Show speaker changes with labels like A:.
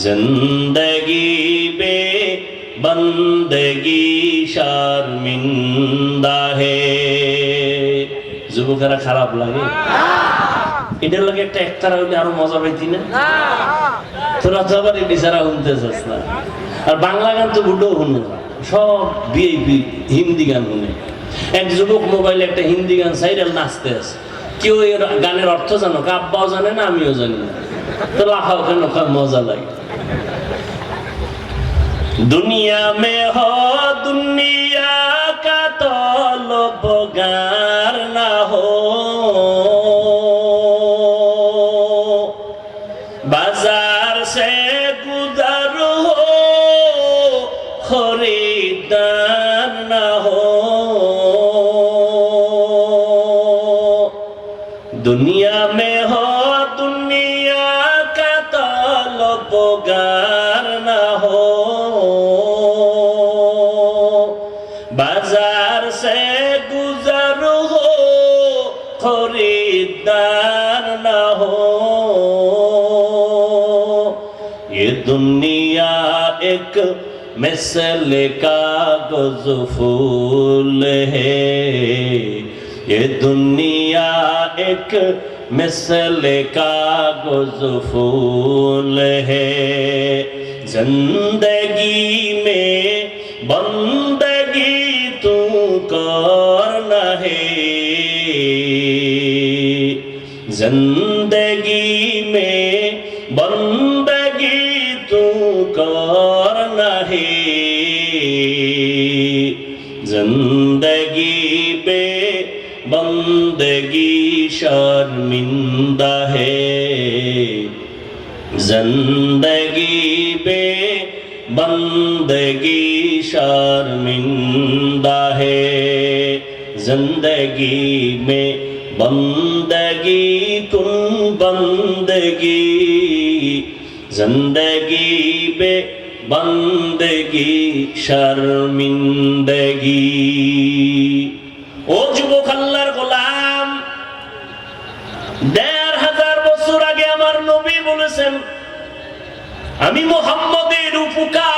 A: जिंदगी बे बंदगी शर्मिंदा है যুবকেরা খারাপ লাগে এটার লাগে একটা একতারা হইলে আরো মজা পাইতি না তোরা তো আবার এটি ছাড়া শুনতে চাস না আর বাংলা গান তো বুডো শুনে না সব বিএপি হিন্দি গান শুনে এক যুবক মোবাইলে একটা হিন্দি গান সাইডাল নাচতে আছে কেউ এর গানের অর্থ জানো কাব্বাও জানে না আমিও জানি না তো লাফাও কেন কয় মজা লাগে दुनिया में हो दुनिया का तो लोबगार ना हो बाजार से गुजर हो खरीदार ना हो दुनिया में हो दुनिया का तलबगार न खरीदार न हो। ये दुनिया एक मिसल कागज़ फूल है। ये दुनिया एक मिसल कागज़ फूल है। ज़िंदगी में बंदगी तू करना है? जिंदगी में बंदगी तू करना है जिंदगी पे बंदगी शर्मिंदा है जिंदगी पे बंदगी शर्मिंदा है जिंदगी में বন্দগি কুন বন্দগি, জিন্দগি বে বন্দগি, শর্মিন্দগি। ও যুবক আল্লাহর গোলাম, দেড় হাজার বছর আগে আমার নবী বলেছেন, আমি মোহাম্মদের উপকার